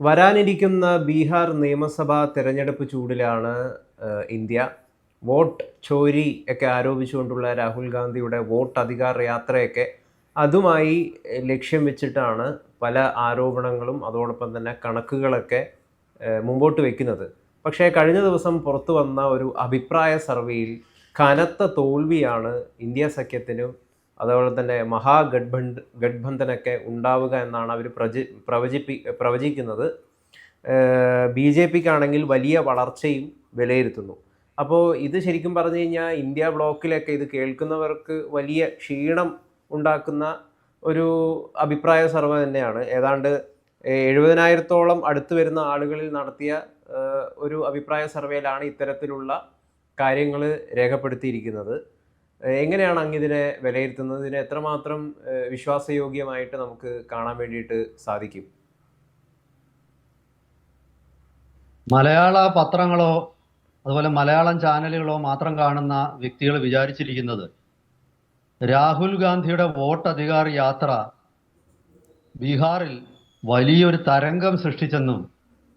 വരാനിരിക്കുന്ന ബീഹാർ നിയമസഭാ തെരഞ്ഞെടുപ്പ് ചൂടിലാണ് ഇന്ത്യ. വോട്ട് ചോരി ഒക്കെ ആരോപിച്ചുകൊണ്ടുള്ള രാഹുൽ ഗാന്ധിയുടെ വോട്ട് അധികാര യാത്രയൊക്കെ അതുമായി ലക്ഷ്യം വെച്ചിട്ടാണ് പല ആരോപണങ്ങളും അതോടൊപ്പം തന്നെ കണക്കുകളൊക്കെ മുമ്പോട്ട് വയ്ക്കുന്നത് പക്ഷേ കഴിഞ്ഞ ദിവസം പുറത്തു വന്ന ഒരു അഭിപ്രായ സർവേയിൽ കനത്ത തോൽവിയാണ് ഇന്ത്യ സഖ്യത്തിനും അതുപോലെ തന്നെ മഹാഗഡ്ബന്ധ ഗഡ്ബന്ധനൊക്കെ ഉണ്ടാവുക എന്നാണ് അവർ പ്രചി പ്രവചിപ്പി പ്രവചിക്കുന്നത്. ബി ജെ പിക്കാണെങ്കിൽ വലിയ വളർച്ചയും വിലയിരുത്തുന്നു. അപ്പോൾ ഇത് ശരിക്കും പറഞ്ഞു കഴിഞ്ഞാൽ ഇന്ത്യ ബ്ലോക്കിലൊക്കെ ഇത് കേൾക്കുന്നവർക്ക് വലിയ ക്ഷീണം ഉണ്ടാക്കുന്ന ഒരു അഭിപ്രായ സർവേ തന്നെയാണ്. ഏതാണ്ട് എഴുപതിനായിരത്തോളം അടുത്ത് വരുന്ന ആളുകളിൽ നടത്തിയ ഒരു അഭിപ്രായ സർവേയിലാണ് ഇത്തരത്തിലുള്ള കാര്യങ്ങൾ രേഖപ്പെടുത്തിയിരിക്കുന്നത്. എങ്ങനെയാണ് അങ്ങ് ഇതിനെ വിലയിരുത്തുന്നത്? ഇതിനെ എത്രമാത്രം വിശ്വാസയോഗ്യമായിട്ട് നമുക്ക് കാണാൻ വേണ്ടിയിട്ട് സാധിക്കും? മലയാള പത്രങ്ങളോ അതുപോലെ മലയാളം ചാനലുകളോ മാത്രം കാണുന്ന വ്യക്തികൾ വിചാരിച്ചിരിക്കുന്നത് രാഹുൽ ഗാന്ധിയുടെ വോട്ട് അധികാർ യാത്ര ബീഹാറിൽ വലിയൊരു തരംഗം സൃഷ്ടിച്ചെന്നും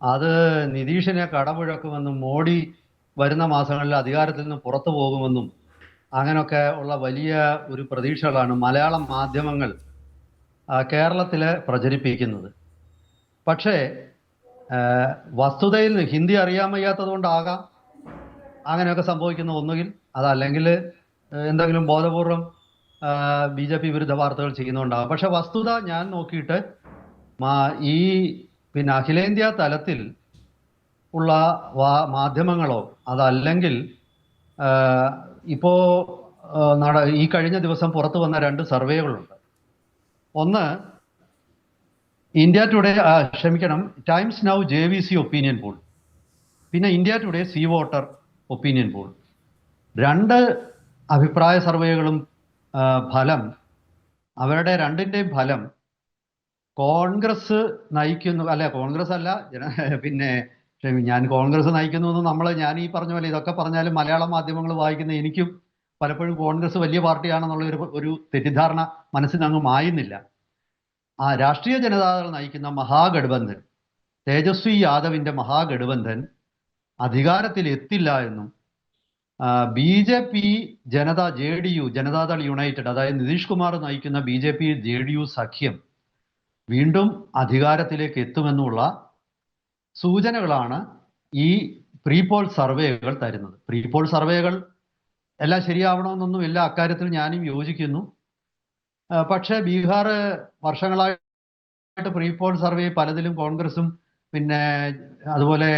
അത് നിതീഷിനെ കടമുഴക്കുമെന്നും മോഡി വരുന്ന മാസങ്ങളിൽ അധികാരത്തിൽ നിന്ന് പുറത്തു പോകുമെന്നും അങ്ങനെയൊക്കെ ഉള്ള വലിയ ഒരു പ്രതീക്ഷകളാണ് മലയാളം മാധ്യമങ്ങൾ കേരളത്തിൽ പ്രചരിപ്പിക്കുന്നത്. പക്ഷേ വസ്തുതയിൽ ഹിന്ദി അറിയാൻ വയ്യാത്തത് കൊണ്ടാകാം അങ്ങനെയൊക്കെ സംഭവിക്കുന്ന ഒന്നുകിൽ അതല്ലെങ്കിൽ എന്തെങ്കിലും ബോധപൂർവം ബി ജെ പി വിരുദ്ധ വാർത്തകൾ ചെയ്യുന്നുണ്ടാകാം പക്ഷെ വസ്തുത ഞാൻ നോക്കിയിട്ട് ഈ പിന്നെ അഖിലേന്ത്യാ തലത്തിൽ ഉള്ള മാധ്യമങ്ങളോ അതല്ലെങ്കിൽ ഇപ്പോ ഈ കഴിഞ്ഞ ദിവസം പുറത്തു വന്ന രണ്ട് സർവേകളുണ്ട്. ഒന്ന് ഇന്ത്യ ടുഡേ ക്ഷമിക്കണം Times Now J V C opinion poll. പിന്നെ India Today C voter opinion poll. രണ്ട് അഭിപ്രായ സർവേകളും ഫലം അവരുടെ രണ്ടിന്റെയും ഫലം കോൺഗ്രസ് നയിക്കുന്നു അല്ല കോൺഗ്രസ് അല്ല പിന്നെ ക്ഷമി ഞാൻ കോൺഗ്രസ് നയിക്കുന്നു എന്ന് നമ്മൾ ഞാൻ ഈ പറഞ്ഞ പോലെ ഇതൊക്കെ പറഞ്ഞാലും മലയാള മാധ്യമങ്ങൾ വായിക്കുന്ന എനിക്കും പലപ്പോഴും കോൺഗ്രസ് വലിയ പാർട്ടിയാണെന്നുള്ള ഒരു ഒരു തെറ്റിദ്ധാരണ മനസ്സിനങ്ങ് മായുന്നില്ല. ആ രാഷ്ട്രീയ ജനതാദൾ നയിക്കുന്ന മഹാഗഡ്ബന്ധൻ തേജസ്വി യാദവിന്റെ മഹാഗഡ്ബന്ധൻ അധികാരത്തിൽ എത്തില്ല എന്നും B J P Janata J D U Janata Dal United അതായത് നിതീഷ് കുമാർ നയിക്കുന്ന B J P J D U സഖ്യം വീണ്ടും അധികാരത്തിലേക്ക് എത്തുമെന്നുള്ള സൂചനകളാണ് ഈ പ്രീപോൾ സർവേകൾ തരുന്നത്. പ്രീപോൾ സർവേകൾ എല്ലാം ശരിയാവണമെന്നൊന്നും ശരിയാവണമെന്നൊന്നുമില്ല. അക്കാര്യത്തിൽ ഞാനും യോജിക്കുന്നു. പക്ഷേ ബീഹാർ വർഷങ്ങളായിട്ട് പ്രീപോൾ സർവേ പലതിലും കോൺഗ്രസും പിന്നെ അതുപോലെ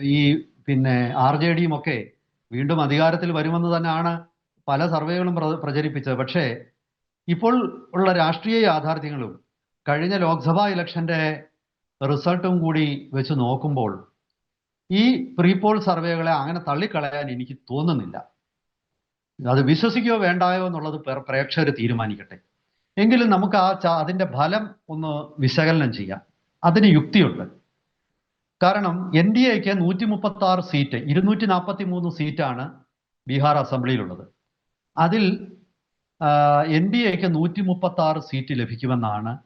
ഈ പിന്നെ ആർ ജെ ഡിയും ഒക്കെ വീണ്ടും അധികാരത്തിൽ വരുമെന്ന് തന്നെയാണ് പല സർവേകളും പ്ര- പ്രചരിപ്പിച്ചത്. പക്ഷേ ഇപ്പോൾ ഉള്ള രാഷ്ട്രീയ യാഥാർത്ഥ്യങ്ങളും കഴിഞ്ഞ ലോക്സഭാ ഇലക്ഷന്റെ റിസൾട്ടും കൂടി വെച്ച് നോക്കുമ്പോൾ ഈ പ്രീപോൾ സർവേകളെ അങ്ങനെ തള്ളിക്കളയാൻ എനിക്ക് തോന്നുന്നില്ല. അത് വിശ്വസിക്കുകയോ വേണ്ടായോ എന്നുള്ളത് പ്രേ- പ്രേക്ഷകർ തീരുമാനിക്കട്ടെ. എങ്കിലും നമുക്ക് ആ അതിന്റെ ഫലം ഒന്ന് വിശകലനം ചെയ്യാം. അതിന് യുക്തിയുണ്ട്. കാരണം എൻ ഡി എക്ക് നൂറ്റി മുപ്പത്തി ആറ് സീറ്റ് ഇരുന്നൂറ്റി നാൽപ്പത്തി മൂന്ന് സീറ്റാണ് ബീഹാർ അസംബ്ലിയിലുള്ളത്. അതിൽ എൻ ഡി എക്ക് നൂറ്റി മുപ്പത്തി ആറ് സീറ്റ് ലഭിക്കുമെന്നാണ്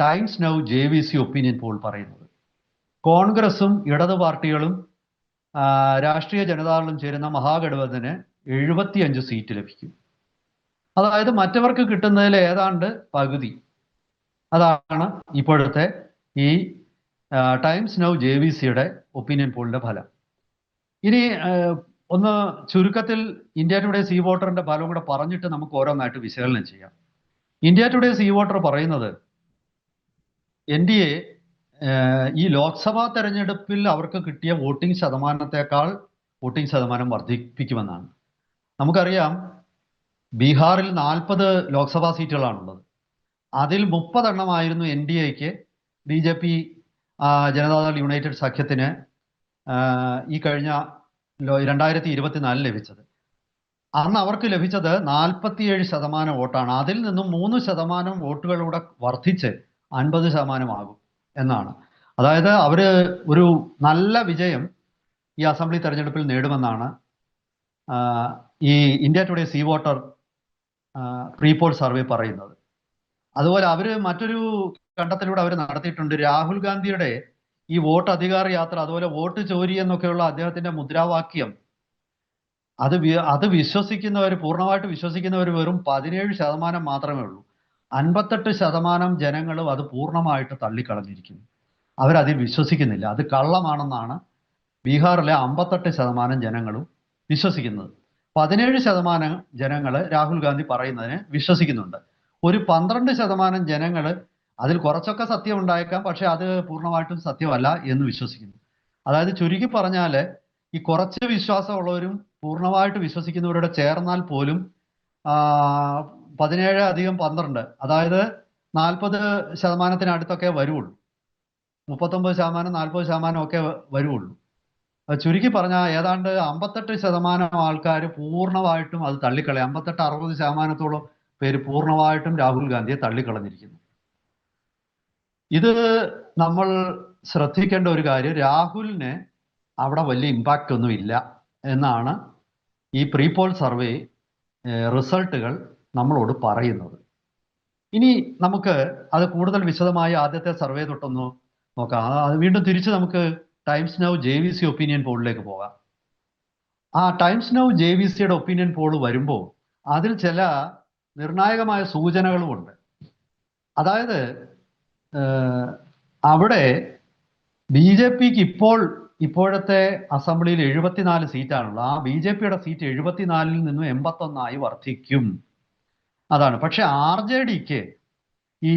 Times Now J V C opinion poll പറയുന്നത്. കോൺഗ്രസും ഇടതു പാർട്ടികളും രാഷ്ട്രീയ ജനതാദളും ചേരുന്ന മഹാഗഠബന്ധന് എഴുപത്തിയഞ്ച് സീറ്റ് ലഭിക്കും. അതായത് മറ്റവർക്ക് കിട്ടുന്നതിൽ ഏതാണ്ട് പകുതി. അതാണ് ഇപ്പോഴത്തെ ഈ ടൈംസ് നൗ ജെ വി സിയുടെ ഒപ്പീനിയൻ പോളിന്റെ ഫലം. ഇനി ഒന്ന് ചുരുക്കത്തിൽ ഇന്ത്യ ടുഡേ സീ വോട്ടറിന്റെ ഫലം കൂടെ പറഞ്ഞിട്ട് നമുക്ക് ഓരോന്നായിട്ട് വിശകലനം ചെയ്യാം. ഇന്ത്യ ടുഡേ സീ വോട്ടർ പറയുന്നത് എൻ ഡി എ ഈ ലോക്സഭാ തെരഞ്ഞെടുപ്പിൽ അവർക്ക് കിട്ടിയ വോട്ടിംഗ് ശതമാനത്തെക്കാൾ വോട്ടിംഗ് ശതമാനം വർദ്ധിപ്പിക്കുമെന്നാണ്. നമുക്കറിയാം ബീഹാറിൽ നാൽപ്പത് ലോക്സഭാ സീറ്റുകളാണുള്ളത്. അതിൽ മുപ്പതെണ്ണമായിരുന്നു എൻ ഡി എക്ക് B J P Janata Dal United സഖ്യത്തിന് ഈ കഴിഞ്ഞ രണ്ടായിരത്തി ഇരുപത്തിനാലിൽ ലഭിച്ചത്. അന്ന് അവർക്ക് ലഭിച്ചത് നാൽപ്പത്തിയേഴ് ശതമാനം വോട്ടാണ്. അതിൽ നിന്നും മൂന്ന് ശതമാനം വോട്ടുകളൂടെ വർദ്ധിച്ച് അൻപത് ശതമാനമാകും എന്നാണ്. അതായത് അവർ ഒരു നല്ല വിജയം ഈ അസംബ്ലി തെരഞ്ഞെടുപ്പിൽ നേടുമെന്നാണ് ഈ India Today C voter prepoll survey പറയുന്നത്. അതുപോലെ അവർ മറ്റൊരു കണ്ടത്തിലൂടെ അവർ നടത്തിയിട്ടുണ്ട്. രാഹുൽ ഗാന്ധിയുടെ ഈ വോട്ട് അധികാര യാത്ര അതുപോലെ വോട്ട് ചോരി എന്നൊക്കെയുള്ള അദ്ദേഹത്തിന്റെ മുദ്രാവാക്യം അത് അത് വിശ്വസിക്കുന്നവർ പൂർണമായിട്ട് വിശ്വസിക്കുന്നവർ വെറും പതിനേഴ് ശതമാനം മാത്രമേ ഉള്ളൂ. അൻപത്തെട്ട് ശതമാനം ജനങ്ങളും അത് പൂർണമായിട്ട് തള്ളിക്കളഞ്ഞിരിക്കുന്നു. അവരതിൽ വിശ്വസിക്കുന്നില്ല. അത് കള്ളമാണെന്നാണ് ബീഹാറിലെ അമ്പത്തെട്ട് ശതമാനം ജനങ്ങളും വിശ്വസിക്കുന്നത്. പതിനേഴ് ശതമാനം ജനങ്ങൾ രാഹുൽ ഗാന്ധി പറയുന്നതിന് വിശ്വസിക്കുന്നുണ്ട്. ഒരു പന്ത്രണ്ട് ശതമാനം ജനങ്ങൾ അതിൽ കുറച്ചൊക്കെ സത്യം ഉണ്ടായേക്കാം പക്ഷെ അത് പൂർണമായിട്ടും സത്യമല്ല എന്ന് വിശ്വസിക്കുന്നു. അതായത് ചുരുക്കി പറഞ്ഞാൽ ഈ കുറച്ച് വിശ്വാസമുള്ളവരും പൂർണമായിട്ട് വിശ്വസിക്കുന്നവരുടെ ചേർന്നാൽ പോലും പതിനേഴ് അധികം പന്ത്രണ്ട് അതായത് നാൽപ്പത് ശതമാനത്തിനടുത്തൊക്കെ വരുള്ളൂ മുപ്പത്തൊമ്പത് ശതമാനം നാൽപ്പത് ശതമാനം ഒക്കെ വരുള്ളൂ ചുരുക്കി പറഞ്ഞാൽ ഏതാണ്ട് അമ്പത്തെട്ട് ശതമാനം ആൾക്കാർ പൂർണമായിട്ടും അത് തള്ളിക്കളയും. അമ്പത്തെട്ട് അറുപത് ശതമാനത്തോളം പേര് പൂർണമായിട്ടും രാഹുൽ ഗാന്ധിയെ തള്ളിക്കളഞ്ഞിരിക്കുന്നു. ഇത് നമ്മൾ ശ്രദ്ധിക്കേണ്ട ഒരു കാര്യം രാഹുലിന് അവിടെ വലിയ ഇമ്പാക്റ്റ് ഒന്നും ഇല്ല എന്നാണ് ഈ പ്രീപോൾ സർവേ റിസൾട്ടുകൾ നമ്മളോട് പറയുന്നത്. ഇനി നമുക്ക് അത് കൂടുതൽ വിശദമായി ആദ്യത്തെ സർവേ തൊട്ടൊന്ന് നോക്കാം. അത് വീണ്ടും തിരിച്ച് നമുക്ക് Times Now J V C opinion പോളിലേക്ക് പോകാം. ആ ടൈംസ് നൗ ജെ വി സിയുടെ ഒപ്പീനിയൻ പോൾ വരുമ്പോൾ അതിൽ ചില നിർണായകമായ സൂചനകളുമുണ്ട് അതായത് അവിടെ ബി ജെ പിക്ക് ഇപ്പോൾ ഇപ്പോഴത്തെ അസംബ്ലിയിൽ എഴുപത്തിനാല് സീറ്റാണുള്ളത്. ആ ബി ജെ പിയുടെ സീറ്റ് എഴുപത്തിനാലിൽ നിന്നും എൺപത്തൊന്നായി വർദ്ധിക്കും. അതാണ്. പക്ഷെ ആർ ജെ ഡിക്ക് ഈ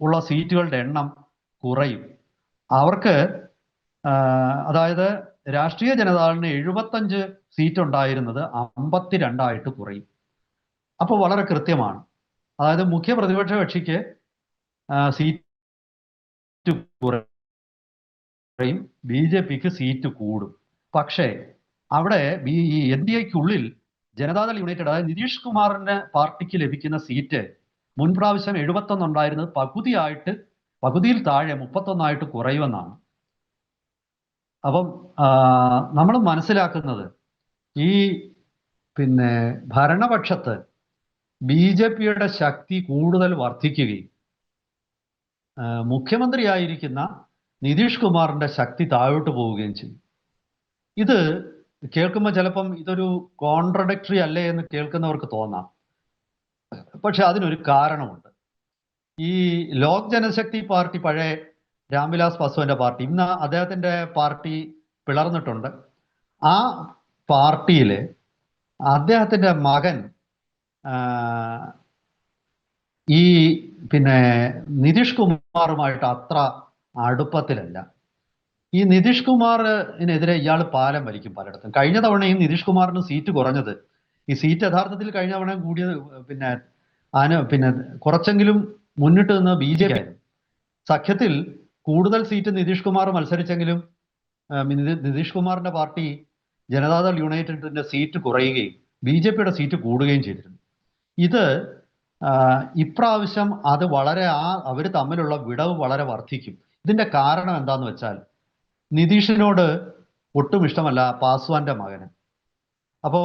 ഉള്ള സീറ്റുകളുടെ എണ്ണം കുറയും. അവർക്ക് അതായത് രാഷ്ട്രീയ ജനതാദളിന് എഴുപത്തഞ്ച് സീറ്റ് ഉണ്ടായിരുന്നത് അമ്പത്തിരണ്ടായിട്ട് കുറയും. അപ്പോൾ വളരെ കൃത്യമാണ്. അതായത് മുഖ്യ പ്രതിപക്ഷ കക്ഷിക്ക് സീറ്റ് കുറയും. ബി ജെ പിക്ക് സീറ്റ് കൂടും. പക്ഷേ അവിടെ ബി ഈ എൻ ഡി എക്കുള്ളിൽ ജനതാദൾ യുണൈറ്റഡ് അതായത് നിതീഷ് കുമാറിന്റെ പാർട്ടിക്ക് ലഭിക്കുന്ന സീറ്റ് മുൻ പ്രാവശ്യം എഴുപത്തൊന്ന് ഉണ്ടായിരുന്നത് പകുതിയായിട്ട് പകുതിയിൽ താഴെ മുപ്പത്തൊന്നായിട്ട് കുറയുമെന്നാണ്. അപ്പം നമ്മൾ മനസ്സിലാക്കുന്നത് ഈ പിന്നെ ഭരണപക്ഷത്ത് ബി ജെ പിയുടെ ശക്തി കൂടുതൽ വർദ്ധിക്കുകയും മുഖ്യമന്ത്രിയായിരിക്കുന്ന നിതീഷ് കുമാറിന്റെ ശക്തി താഴോട്ട് പോവുകയും ചെയ്യും. ഇത് കേൾക്കുമ്പോൾ ചിലപ്പം ഇതൊരു കോൺട്രഡക്ടറി അല്ലേ എന്ന് കേൾക്കുന്നവർക്ക് തോന്നാം. പക്ഷെ അതിനൊരു കാരണമുണ്ട്. ഈ ലോക് ജനശക്തി പാർട്ടി പഴയ രാംവിലാസ് പാസ്വാന്റെ പാർട്ടി ഇന്ന് അദ്ദേഹത്തിന്റെ പാർട്ടി പിളർന്നിട്ടുണ്ട്. ആ പാർട്ടിയിലെ അദ്ദേഹത്തിന്റെ മകൻ ഈ പിന്നെ നിതീഷ് കുമാറുമായിട്ട് അത്ര അടുപ്പത്തിലല്ല. ഈ നിതീഷ് കുമാറിനെതിരെ ഇയാൾ പാലം വലിക്കും പലയിടത്തും. കഴിഞ്ഞ തവണയും നിതീഷ് കുമാറിന് സീറ്റ് കുറഞ്ഞത്. ഈ സീറ്റ് യഥാർത്ഥത്തിൽ കഴിഞ്ഞ തവണ കൂടിയത് പിന്നെ ആന പിന്നെ കുറച്ചെങ്കിലും മുന്നിട്ട് നിന്ന് ബി ജെ പി സഖ്യത്തിൽ കൂടുതൽ സീറ്റ് നിതീഷ് കുമാർ മത്സരിച്ചെങ്കിലും നിതീഷ് കുമാറിന്റെ പാർട്ടി ജനതാദൾ യുണൈറ്റഡിന്റെ സീറ്റ് കുറയുകയും ബി ജെ പിയുടെ സീറ്റ് കൂടുകയും ചെയ്തിരുന്നു. ഇത് ഇപ്രാവശ്യം അത് വളരെ ആ അവർ തമ്മിലുള്ള വിടവ് വളരെ വർദ്ധിക്കും. ഇതിന്റെ കാരണം എന്താന്ന് വെച്ചാൽ നിതീഷിനോട് ഒട്ടും ഇഷ്ടമല്ല പാസ്വാന്റെ മകന്. അപ്പോ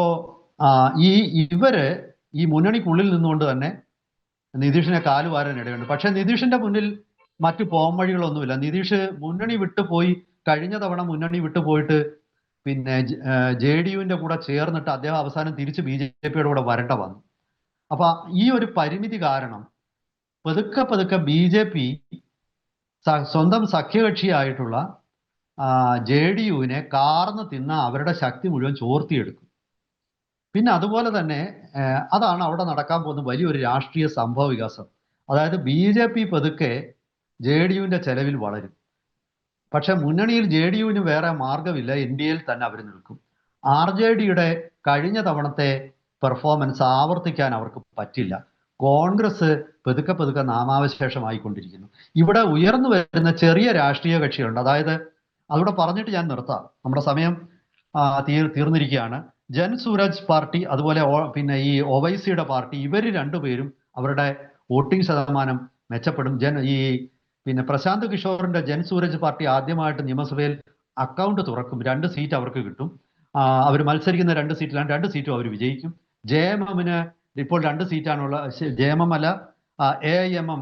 ഈ ഇവർ ഈ മുന്നണിക്കുള്ളിൽ നിന്നുകൊണ്ട് തന്നെ നിതീഷിനെ കാലുവാരാൻ ഇടയുണ്ട്. പക്ഷെ നിതീഷിന്റെ മുന്നിൽ മറ്റു പോംവഴികളൊന്നുമില്ല നിതീഷ് മുന്നണി വിട്ടുപോയി കഴിഞ്ഞ തവണ മുന്നണി വിട്ടുപോയിട്ട് പിന്നെ ജെ ഡി യുവിന്റെ കൂടെ ചേർന്നിട്ട് അദ്ദേഹം അവസാനം തിരിച്ച് ബി ജെ പിയുടെ കൂടെ വരണ്ട വന്നു. അപ്പൊ ഈ ഒരു പരിമിതി കാരണം പതുക്കെ പതുക്കെ ബി ജെ പി സ്വന്തം സഖ്യകക്ഷിയായിട്ടുള്ള ജെ ഡി യുവിനെ കാർന്ന് തിന്ന അവരുടെ ശക്തി മുഴുവൻ ചോർത്തിയെടുക്കും. പിന്നെ അതുപോലെ തന്നെ അതാണ് അവിടെ നടക്കാൻ പോകുന്ന വലിയൊരു രാഷ്ട്രീയ സംഭവ വികാസം. അതായത് ബി ജെ പി പതുക്കെ ജെ ഡി യുവിന്റെ ചെലവിൽ വളരും. പക്ഷെ മുന്നണിയിൽ ജെ ഡി യുവിന് വേറെ മാർഗമില്ല എൻ ഡി എയിൽ തന്നെ അവർ നിൽക്കും. ആർ ജെ ഡിയുടെ കഴിഞ്ഞ തവണത്തെ പെർഫോമൻസ് ആവർത്തിക്കാൻ അവർക്ക് പറ്റില്ല. കോൺഗ്രസ് പതുക്കെ പതുക്കെ നാമാവശേഷമായിക്കൊണ്ടിരിക്കുന്നു. ഇവിടെ ഉയർന്നു വരുന്ന ചെറിയ രാഷ്ട്രീയ കക്ഷികളുണ്ട്. അതായത് അതോടെ പറഞ്ഞിട്ട് ഞാൻ നിർത്താം. നമ്മുടെ സമയം തീർ തീർന്നിരിക്കുകയാണ്. ജൻ സൂരജ് പാർട്ടി അതുപോലെ പിന്നെ ഈ ഒവൈസിയുടെ പാർട്ടി ഇവർ രണ്ടുപേരും അവരുടെ വോട്ടിംഗ് ശതമാനം മെച്ചപ്പെടും. ജൻ ഈ പിന്നെ പ്രശാന്ത് കിഷോറിന്റെ ജൻ സൂരജ് പാർട്ടി ആദ്യമായിട്ട് നിയമസഭയിൽ അക്കൗണ്ട് തുറക്കും. രണ്ട് സീറ്റ് അവർക്ക് കിട്ടും. അവർ മത്സരിക്കുന്ന രണ്ട് സീറ്റിലാണ്. രണ്ട് സീറ്റും അവർ വിജയിക്കും. ജെ എം എമ്മിന് ഇപ്പോൾ രണ്ട് സീറ്റാണുള്ള ജെ എം എം അല്ല എ എം എം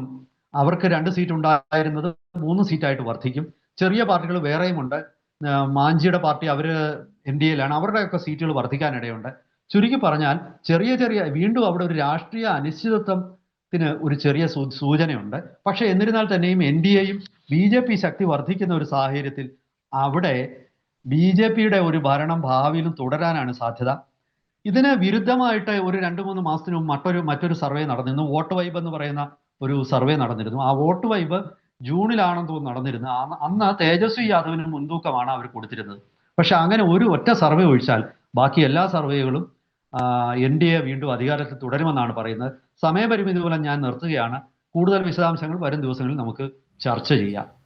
അവർക്ക് രണ്ട് സീറ്റ് ഉണ്ടായിരുന്നത് മൂന്ന് സീറ്റായിട്ട് വർദ്ധിക്കും. ചെറിയ പാർട്ടികൾ വേറെയുമുണ്ട്. മാഞ്ചിയുടെ പാർട്ടി അവർ എൻ ഡി എയിലാണ്. അവരുടെയൊക്കെ സീറ്റുകൾ വർദ്ധിക്കാനിടയുണ്ട്. ചുരുക്കി പറഞ്ഞാൽ ചെറിയ ചെറിയ വീണ്ടും അവിടെ ഒരു രാഷ്ട്രീയ അനിശ്ചിതത്വത്തിന് ഒരു ചെറിയ സൂചനയുണ്ട്. പക്ഷേ എന്നിരുന്നാൽ തന്നെയും എൻ ഡി എയും ബി ജെ പി ശക്തി വർദ്ധിക്കുന്ന ഒരു സാഹചര്യത്തിൽ അവിടെ ബി ജെ പിയുടെ ഒരു ഭരണം ഭാവിയിലും തുടരാനാണ് സാധ്യത. ഇതിന് വിരുദ്ധമായിട്ട് ഒരു രണ്ട് മൂന്ന് മാസത്തിന് മറ്റൊരു മറ്റൊരു സർവേ നടന്നിരുന്നു. വോട്ട് വൈബ് എന്ന് പറയുന്ന ഒരു സർവേ നടന്നിരുന്നു. ആ വോട്ട് വൈബ് ജൂണിലാണെന്ന് തോന്നുന്നു നടന്നിരുന്നത്. അന്ന് തേജസ്വി യാദവിന് മുൻതൂക്കമാണ് അവർ കൊടുത്തിരുന്നത്. പക്ഷെ അങ്ങനെ ഒരു ഒറ്റ സർവേ ഒഴിച്ചാൽ ബാക്കി എല്ലാ സർവേകളും എൻ ഡി എ വീണ്ടും അധികാരത്തിൽ തുടരുമെന്നാണ് പറയുന്നത്. സമയപരിമിതി മൂലം ഞാൻ നിർത്തുകയാണ്. കൂടുതൽ വിശദാംശങ്ങൾ വരും ദിവസങ്ങളിൽ നമുക്ക് ചർച്ച ചെയ്യാം.